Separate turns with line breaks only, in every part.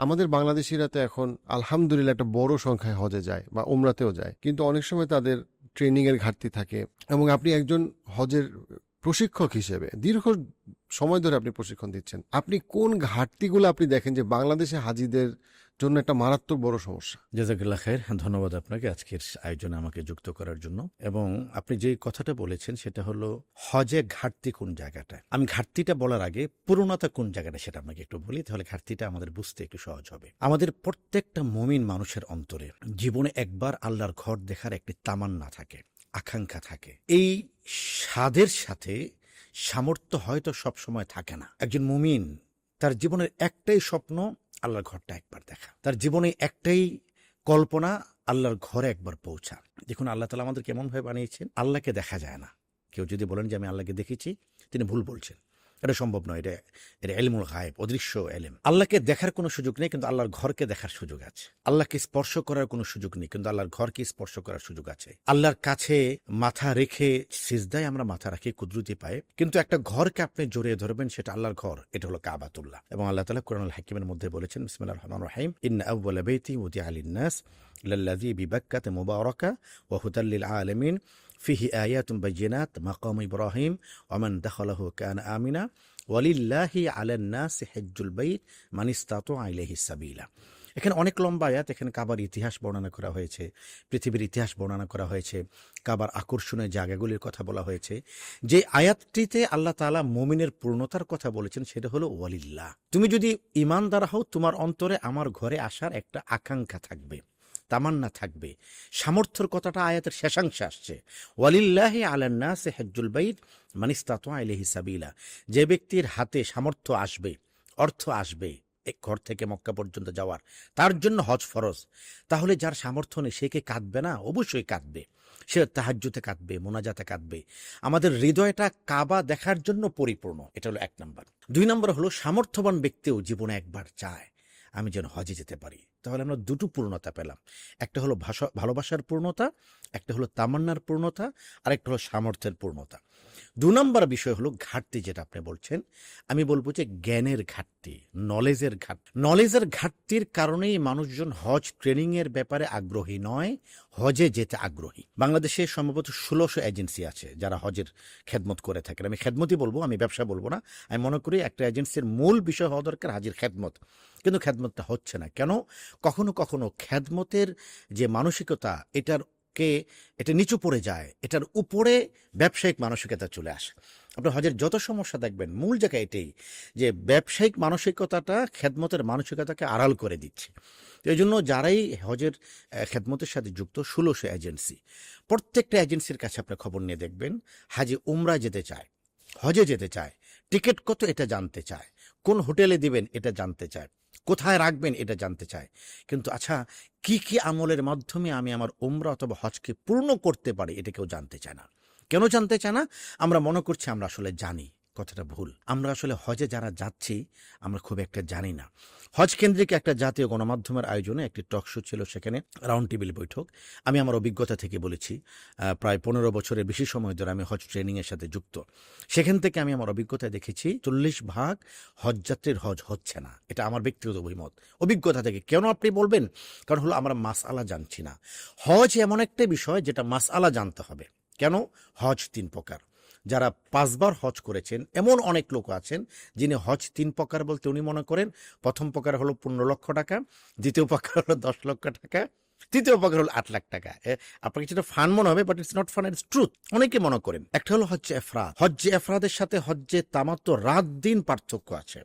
আমাদের বাংলাদেশিরা তো এখন আলহামদুলিল্লাহ একটা বড় সংখ্যায় হজে যায় বা উমরাতেও যায়। কিন্তু অনেক সময় তাদের ট্রেনিংয়ের ঘাটতি থাকে এবং আপনি একজন হজের প্রশিক্ষক হিসেবে দীর্ঘ সময় ধরে আপনি প্রশিক্ষণ দিচ্ছেন। আপনি কোন ঘাটতিগুলো আপনি দেখেন যে বাংলাদেশে হাজিদের জন্য একটা মারাত্মক বড় সমস্যা।
জাজাকুল্লাহ খায়ের ধন্যবাদ আপনাকে আজকের আয়োজনে আমাকে যুক্ত করার জন্য। এবং আপনি যে কথাটা বলেছেন সেটা হলো, হজে ঘাটতি কোন জায়গাটা? আমি ঘাটতিটা বলার আগে পূর্ণতা কোন জায়গাটা সেটা আপনাকে একটু বলি, তাহলে ঘাটতিটা আমাদের বুঝতে একটু সহজ হবে। আমাদের প্রত্যেকটা মমিন মানুষের অন্তরে জীবনে একবার আল্লাহর ঘর দেখার একটি তামান্না থাকে, আকাঙ্ক্ষা থাকে। এই স্বাদের সাথে সামর্থ্য হয়তো সব সময় থাকে না। একজন মুমিন, তার জীবনের একটাই স্বপ্ন আল্লাহর ঘরটা একবার দেখা। তার জীবনে একটাই কল্পনা, আল্লাহর ঘরে একবার পৌঁছা দেখুন, আল্লাহ তালা আমাদের কেমনভাবে বানিয়েছেন, আল্লাহকে দেখা যায় না। কেউ যদি বলেন যে আমি আল্লাহকে দেখেছি, তিনি ভুল বলছেন। এটা সম্ভব নয়, এটা এটা এলমুল গায়েব, অদৃশ্য এলেম। আল্লাহকে দেখার কোনো সুযোগ নেই, কিন্তু আল্লাহর ঘরকে দেখার সুযোগ আছে। আল্লাহকে স্পর্শ করার কোনো সুযোগ নেই, কিন্তু আল্লাহর ঘরকে স্পর্শ করার সুযোগ আছে। আল্লাহর কাছে মাথা রেখে সিজদায় আমরা মাথা রাখি, কুদরতি পায়ে। কিন্তু একটা ঘরকে আপনি জড়িয়ে ধরবেন, সেটা আল্লাহর ঘর, এটা হলো কাবাতুল্লাহ। এবং আল্লাহ তালা কোরআন হাকিমের মধ্যে বলেছেন, বিসমিল্লাহ রহমান রহিম ইন আউ্বাল বেতি উদি আলিন্নাস লাল্লাযী বিবাক্কাত মুবারাকা ওয়া হুদাল্লিল আলামিন। ফিহি আয়াতুম বাইয়িনাত মাকাম ইব্রাহিম ওমান দাখালাহু কানা আমিনা ওয়ালিল্লাহি আলান নাস হজ্জুল বাইত মান ইসতাতা ইলাইহি সাবিলা এখানে অনেক লম্বা আয়াত, এখানে কাবার ইতিহাস বর্ণনা করা হয়েছে, পৃথিবীর ইতিহাস বর্ণনা করা হয়েছে, কাবার আকর্ষণীয় জায়গাগুলির কথা বলা হয়েছে। যে আয়াতটিতে আল্লাহ তাআলা মুমিনের পূর্ণতার কথা বলেছেন সেটা হলো ওয়ালিল্লাহ। তুমি যদি ইমানদার হও, তোমার অন্তরে আমার ঘরে আসার একটা আকাঙ্ক্ষা থাকবে। তামান্না থাকবে। সামর্থ্যর কথাটা আয়াতের শেষাংশে আসছে। ওয়ালিল্লাহি আলান্নাস হেজ্জুল বাইত মানিস্তাত আলহি সাবিলা। যে ব্যক্তির হাতে সামর্থ্য আসবে, অর্থ আসবে এক ঘর থেকে মক্কা পর্যন্ত যাওয়ার, তার জন্য হজ ফরজ। তাহলে যার সামর্থ্য নেই, সে কে কাঁদবে না? অবশ্যই কাঁদবে। সে তাহাজ্যতে কাঁদবে, মোনাজাতে কাঁদবে। আমাদের হৃদয়টা কাবা দেখার জন্য পরিপূর্ণ। এটা হলো এক নম্বর। দুই নম্বর হলো, সামর্থ্যবান ব্যক্তিও জীবনে একবার চায়। আমি যেন হজে যেতে পারি। তাহলে আমরা দুটো পূর্ণতা পেলাম। একটা হলো ভাষা, ভালোবাসার পূর্ণতা, একটা হলো তামান্নার পূর্ণতা আর একটা হলো সামর্থ্যের পূর্ণতা। দু নম্বর বিষয় হলো ঘাটতি যেটা আপনি বলছেন। আমি বলব যে জ্ঞানের ঘাটতি নলেজের ঘাট নলেজের ঘাটতির কারণেই মানুষজন হজ ট্রেনিং এর ব্যাপারে আগ্রহী নয়, হজে যেতে আগ্রহী। বাংলাদেশে সম্ভবত ষোলোশো এজেন্সি আছে যারা হজের খেদমত করে থাকেন। আমি খেদমতই বলব, আমি ব্যবসা বলব না। আমি মনে করি একটা এজেন্সির মূল বিষয় হওয়া দরকার হাজির খেদমত। কিন্তু খেদমতটা হচ্ছে না। কেন? কখনো কখনো খেদমতের যে মানসিকতা, এটার কে এটা নিচু পড়ে যায়, এটার উপরে ব্যবসায়িক মানসিকতা চলে আসে। আপনার হজের যত সমস্যা দেখবেন, মূল জায়গা এটাই যে ব্যবসায়িক মানসিকতাটা খেদমতের মানসিকতাকে আড়াল করে দিচ্ছে। এই জন্য যারাই হজের খেদমতের সাথে যুক্ত, ষোলোশো এজেন্সি, প্রত্যেকটা এজেন্সির কাছে আপনার খবর নিয়ে দেখবেন, হাজি উমরা যেতে চায়, হজে যেতে চায়, টিকিট কত এটা জানতে চায়, কোন হোটেলে দিবেন এটা জানতে চায়। কোথায় রাখবেন এটা জানতে চায়। কিন্তু আচ্ছা কি কি আমলের মাধ্যমে আমি আমার উমরা অথবা হজকে পূর্ণ করতে পারি এটা কেউ জানতে চায় না। কেন জানতে চায় না? আমরা মনে করছি আমরা আসলে জানি। কথাটা ভুল। আমরা আসলে হজে যারা যাচ্ছি, আমরা খুব একটা জানি না। হজ কেন্দ্রিক একটা জাতীয় গণমাধ্যমের আয়োজনে একটি টক শো ছিল সেখানে, রাউন্ড টেবিল বৈঠক। আমি আমার অভিজ্ঞতা থেকে বলেছি প্রায় পনেরো বছরের বেশি সময় ধরে আমি হজ ট্রেনিংয়ের সাথে যুক্ত। সেখান থেকে আমি আমার অভিজ্ঞতায় দেখেছি, চল্লিশ ভাগ হজযাত্রীর হজ হচ্ছে না। এটা আমার ব্যক্তিগত অভিমত। অভিজ্ঞতা থেকে কেন আপনি বলবেন? কারণ হলো আমরা মাসআলা জানছি না। হজ এমন একটা বিষয় যেটা মাসআলা জানতে হবে। কেন? হজ তিন প্রকার। যারা পাঁচবার হজ করেছেন, এমন অনেক লোক আছেন যিনি হজ তিন প্রকার বলতে উনি মনে করেন। প্রথম প্রকার হলো পনেরো লক্ষ টাকা, দ্বিতীয় প্রকার হলো দশ লক্ষ টাকা, তৃতীয় প্রকার হলো আট লাখ টাকা। আপনাকে যেটা ফান মনে হবে but it's not fun it's truth অনেকে মনে করেন। একটা হলো হজ্জে এফরাদ। হজ্জে এফরাদের সাথে হজ্জে তামাত্ম রাত দিন পার্থক্য আছে।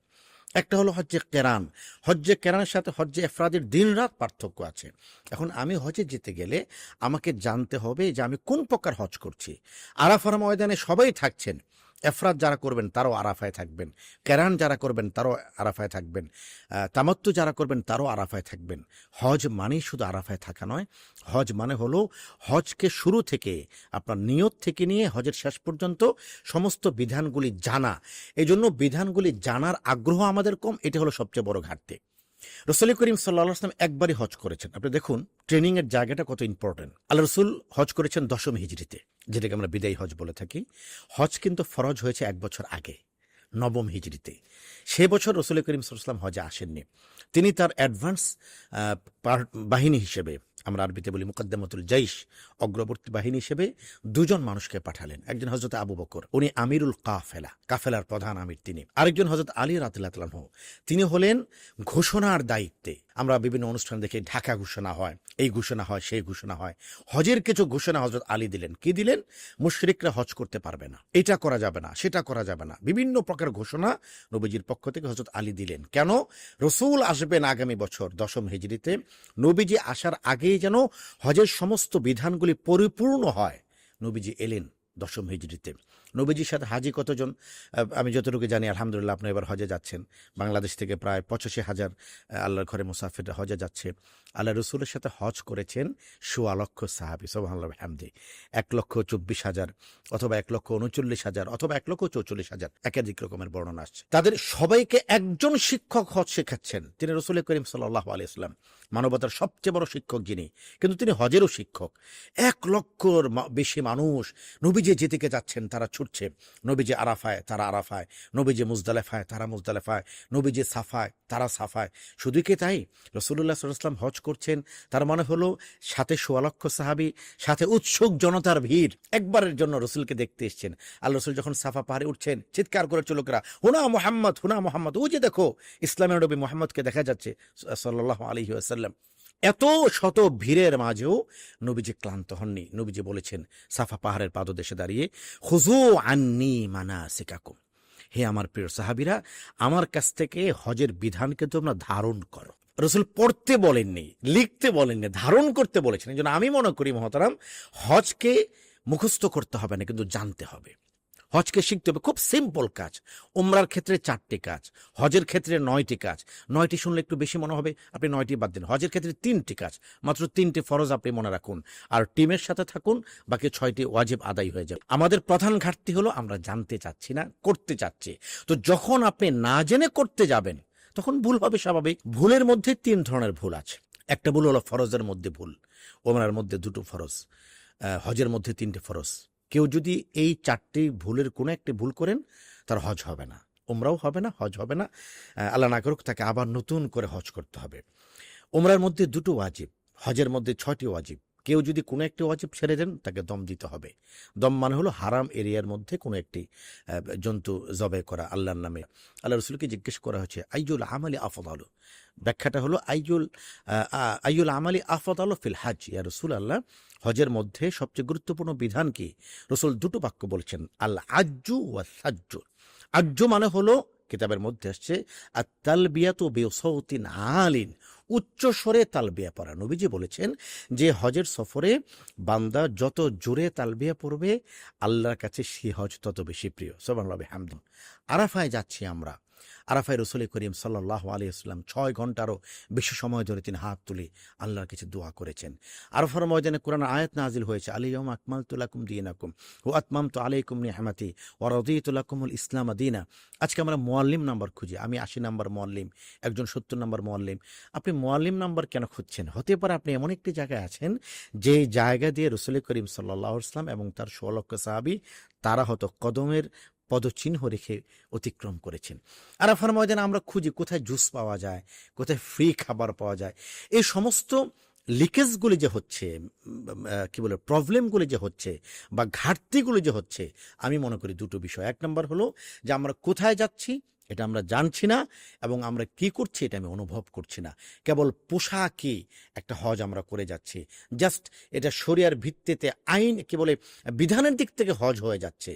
একটা হলো হজ্জে কেরান। হজ্জে কেরানের সাথে হজ্জে এফরাদের দিন রাত পার্থক্য আছে। এখন আমি হজে যেতে গেলে আমাকে জানতে হবে যে আমি কোন প্রকার হজ করছি। আরাফার ময়দানে সবাই থাকছেন। এফরাত যারা করবেন তারও আরাফায় থাকবেন। কেরান যারা করবেন তারাও আরাফায় থাকবেন। আহ, তামাত্তু যারা করবেন তারও আরাফায় থাকবেন। হজ মানেই শুধু আরাফায় থাকা নয়। হজ মানে হলো হজকে শুরু থেকে আপনার নিয়ত থেকে নিয়ে হজের শেষ পর্যন্ত সমস্ত বিধানগুলি জানা। এই জন্য বিধানগুলি জানার আগ্রহ আমাদের কম এটা হলো সবচেয়ে বড় ঘাটতি। রসুল করিম সাল্লাহ আসলাম একবারই হজ করেছেন। আপনি দেখুন ট্রেনিং এর জায়গাটা কত ইম্পর্টেন্ট আল্লাহ রসুল হজ করেছেন দশম হিজড়িতে, যেটাকে আমরা বিদায়ী হজ বলে থাকি। হজ কিন্তু ফরজ হয়েছে এক বছর আগে, নবম হিজড়িতে। সে বছর রসুল করিম সাল্লাম হজে আসেননি। তিনি তার অ্যাডভান্স বাহিনী হিসেবে আমরা আরবিতে বলি মুকদ্দমতুল জৈশ অগ্রবর্তী বাহিনী হিসেবে দুজন মানুষকে পাঠালেন। একজন হজরত আবু বকর, উনি আমিরুল কাফেলা, কাফেলার প্রধান আমির তিনি। আরেকজন হজরত আলী রাতিল্লাহ তিনি হলেন ঘোষণার দায়িত্বে। আমরা বিভিন্ন অনুষ্ঠান দেখে ঢাকা ঘোষণা হয়, এই ঘোষণা হয়, সেই ঘোষণা হয়। হজের কিছু ঘোষণা হজরত আলী দিলেন। কি দিলেন? মুশরিকরা হজ করতে পারবে না। এটা করা যাবে না, সেটা করা যাবে না। বিভিন্ন প্রকার ঘোষণা নবীজির পক্ষ থেকে হজরত আলী দিলেন। কেন? রসুল আসবেন আগামী বছর দশম হিজড়িতে। নবীজি আসার আগেই যেন হজের সমস্ত বিধানগুলি পরিপূর্ণ হয়। নবীজি এলেন দশম হিজড়িতে। নবীজির সাথে হাজি কতজন? আমি যতটুকু জানি, আলহামদুলিল্লাহ আপনি এবার হজে যাচ্ছেন। বাংলাদেশ থেকে প্রায় পঁচাশি হাজার আল্লাহর ঘরে মুসাফির হজে যাচ্ছে। আল্লাহ রসুলের সাথে হজ করেছেন সোয়া লক্ষ সাহাবি সোহান্লাহ হামদি এক লক্ষ চব্বিশ হাজার অথবা এক লক্ষ উনচল্লিশ হাজার অথবা এক লক্ষ চৌচল্লিশ হাজার একাধিক রকমের বর্ণনা আসছে। তাদের সবাইকে একজন শিক্ষক হজ শেখাচ্ছেন। তিনি রসুল করিম সাল্লাহ আলিয়াল্লাম মানবতার সবচেয়ে বড় শিক্ষক যিনি। কিন্তু তিনি হজেরও শিক্ষক। এক লক্ষর বেশি মানুষ নবীজি যেদিকে যাচ্ছেন, তারা ছুটছে নবীজি আরাফায়, তারা আরাফায়। নবীজি মুজদালেফায়, তারা মুজদালেফায়। নবীজি সাফায়, তারা সাফায়। শুধু কি তাই? রসুল্লাহ সাল্লাম হজ করছেন, তার মানে হলো সাথে সোয়া লক্ষ সাহাবি, সাথে উৎসুক জনতার ভিড়। একবারের জন্য রসুলকে দেখতে এসছেন। আল্লাহ রসুল যখন সাফা পাহাড়ে উঠছেন, চিৎকার করে চলুকরা হুনা মোহাম্মদ হুনা মোহাম্মদ ও যে দেখো, ইসলামের নবী মোহাম্মদকে দেখা যাচ্ছে সাল্লাহ আলহি এত শত ভিড়ের মাঝেও নবীজি ক্লান্ত হননি। নবীজি বলেছেন, সাফা পাহাড়ের পাদদেশে দাঁড়িয়ে হুজু আন্নি মানা সিকাকুম হে আমার প্রিয় সাহাবিরা, আমার কাছ থেকে হজের বিধানকে তোমরা ধারণ করো। রসুল পড়তে বলেননি, লিখতে বলেননি, ধারণ করতে বলেছেন। এই আমি মনে করি, মহতারাম, হজকে মুখস্থ করতে হবে না, কিন্তু জানতে হবে। হজকে শিখতে হবে। খুব সিম্পল কাজ। উমরার ক্ষেত্রে চারটি কাজ। হজের ক্ষেত্রে নয়টি কাজ। নয়টি শুনলে একটু বেশি মনে হবে, আপনি নয়টি বাদ দিন। হজের ক্ষেত্রে তিনটি কাজ। মাত্র তিনটি ফরজ আপনি মনে রাখুন। আর টিমের সাথে থাকুন, বাকি ছয়টি ওয়াজিব আদায় হয়ে যাবে। আমাদের প্রধান ঘাটতি হলো, আমরা জানতে চাচ্ছি না, করতে চাচ্ছি। তো যখন আপনি না জেনে করতে যাবেন, তখন ভুল হবে স্বাভাবিক। ভুলের মধ্যে তিন ধরনের ভুল আছে। একটা ভুল হলো ফরজের মধ্যে ভুল। ওমরার মধ্যে দুটো ফরজ। হজের মধ্যে তিনটে ফরজ। কেউ যদি এই চারটি ভুলের কোনো একটি ভুল করেন, তার হজ হবে না। ওমরাও হবে না, হজ হবে না। আল্লাহ না করুক, তাকে আবার নতুন করে হজ করতে হবে। ওমরার মধ্যে দুটো ওয়াজিব, হজের মধ্যে ছয়টি ওয়াজিব। কেউ যদি কোনো একটি ওয়াজিব ছেড়ে দেন, তাকে দম দিতে হবে। দম মানে হলো হারাম এরিয়ার মধ্যে কোনো একটি জন্তু জবে করা আল্লাহর নামে। আল্লাহ রসুলকে জিজ্ঞেস করা হচ্ছে আইজুল আমালি আফদ আলো ব্যাখ্যাটা হলো, আইজুল আইজুল আমালি আফদ আলো ফিল হাজ। ইয়া রসুল আল্লাহ, হজের মধ্যে সবচেয়ে গুরুত্বপূর্ণ বিধান কি? রসুল দুটো বাক্য বলছেন আল্লাহ আজ্জু ওয়া সাজ্জু আজ্জু মানে হলো কিতাবের মধ্যে আসছে আর তালবিয়াত বেসৌতিন আলিন। উচ্চ স্বরে তালবিয়া পড়া। নবীজি বলেছেন যে হজের সফরে বান্দা যত জোরে তালবিয়া পড়বে, আল্লাহর কাছে সে হজ তত বেশি প্রিয়। সোবান হামদুন আরাফায় যাচ্ছি আমরা। আরাফায় রসুল করিম সাল্লাহ আলী আসলাম ছয় ঘন্টারও বেশি সময় ধরে তিনি হাত তুলে আল্লাহর কিছু দোয়া করেছেন। আরফার ময়দানে কোরআন আয়াত নাজিল হয়েছে আলিয়ম আকমাল তুলাকুম দিনাকুম ও আতমাম তো আলাইকুম নিহামাতি ও রদিতুলাকুমুল ইসলাম আদিনা আজকে আমরা মোয়াল্লিম নাম্বার খুঁজি। আমি আশি নাম্বার মোয়াল্লিম, একজন সত্তর নাম্বার মোয়াল্লিম। আপনি মোয়াল্লিম নাম্বার কেন খুঁজছেন? হতে পারে আপনি এমন একটি জায়গায় আছেন যে জায়গা দিয়ে রসুল করিম সাল্লাহ ইসলাম এবং তার ষোলক্ষ সাহাবি তারা হয়তো কদমের পদচিহ্ন রেখে অতিক্রম করেছেন। আরাফার ময়দানে আমরা খুঁজি কোথায় জুস পাওয়া যায়, কোথায় ফ্রি খাবার পাওয়া যায়। এই সমস্ত লিকেজগুলি যে হচ্ছে কি বলে প্রবলেমগুলি যে হচ্ছে বা ঘাটতিগুলি যে হচ্ছে, আমি মনে করি দুটো বিষয়। এক নম্বর হলো যে আমরা কোথায় যাচ্ছি এটা আমরা জানছি না এবং আমরা কি করছি এটা আমি অনুভব করছি না। কেবল পোশাকই একটা হজ আমরা করে যাচ্ছি। জাস্ট এটা শরিয়ার ভিত্তিতে আইন কি বলে, বিধানের দিক থেকে হজ হয়ে যাচ্ছে,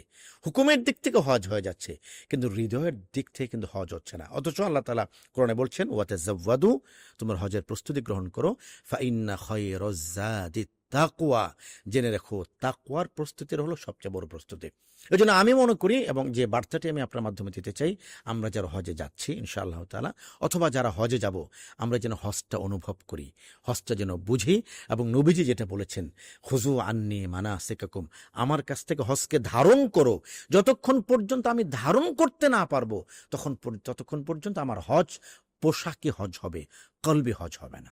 হুকুমের দিক থেকে হজ হয়ে যাচ্ছে, কিন্তু হৃদয়ের দিক থেকে কিন্তু হজ হচ্ছে না। অথচ আল্লাহ তালা কোরআনে বলছেন ওয়াতে জাওয়াদু তোমার হজের প্রস্তুতি গ্রহণ করো ফাইন্না খয়রজাদি তাকুয়া জেনে রেখো তাকুয়ার প্রস্তুতির হলো সবচেয়ে বড় প্রস্তুতি। এই জন্য আমি মনে করি এবং যে বার্তাটি আমি আপনার মাধ্যমে দিতে চাই, আমরা যারা হজে যাচ্ছি, ইনশাআল্লাহ তালা অথবা যারা হজে যাব, আমরা যেন হজটা অনুভব করি, হজটা যেন বুঝি এবং নবীজি যেটা বলেছেন হুজু আন্নি মানা সেকাকুম আমার কাছ থেকে হজকে ধারণ করো, যতক্ষণ পর্যন্ত আমি ধারণ করতে না পারব, তখন ততক্ষণ পর্যন্ত আমার হজ পোশাকি হজ হবে, কলবি হজ হবে না।